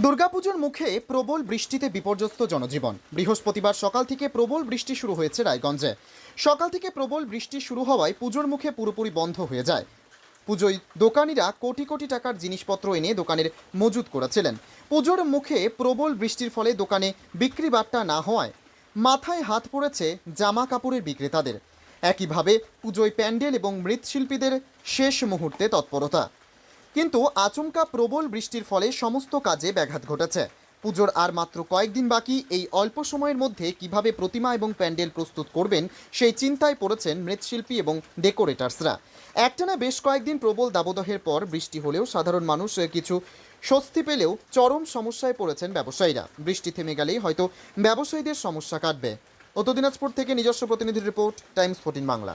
দুর্গাপুজোর মুখে প্রবল বৃষ্টিতে বিপর্যস্ত জনজীবন। বৃহস্পতিবার সকাল থেকে প্রবল বৃষ্টি শুরু হয়েছে রায়গঞ্জে। সকাল থেকে প্রবল বৃষ্টি শুরু হওয়ায় পুজোর মুখে পুরোপুরি বন্ধ হয়ে যায়। পুজোয় দোকানিরা কোটি কোটি টাকার জিনিসপত্র এনে দোকানের মজুত করেছিলেন। পুজোর মুখে প্রবল বৃষ্টির ফলে দোকানে বিক্রি বাট্টা না হওয়ায় মাথায় হাত পড়েছে জামা কাপড়ের বিক্রেতাদের। একইভাবে পুজোয় প্যান্ডেল এবং মৃৎশিল্পীদের শেষ মুহূর্তে তৎপরতা। কিন্তু আচমকা প্রবল বৃষ্টির ফলে সমস্ত কাজে ব্যাঘাত ঘটেছে। পুজোর আর মাত্র কয়েকদিন বাকি, এই অল্প সময়ের মধ্যে কীভাবে প্রতিমা এবং প্যান্ডেল প্রস্তুত করবেন সেই চিন্তায় পড়েছেন মৃৎশিল্পী এবং ডেকোরেটার্সরা। একটানা বেশ কয়েকদিন প্রবল দাবদাহের পর বৃষ্টি হলেও সাধারণ মানুষ কিছু স্বস্তি পেলেও চরম সমস্যায় পড়েছেন ব্যবসায়ীরা। বৃষ্টি থেমে গেলেই হয়তো ব্যবসায়ীদের সমস্যা কাটবে। উত্তর দিনাজপুর থেকে নিজস্ব প্রতিনিধির রিপোর্ট, টাইমস ফোর্টিন বাংলা।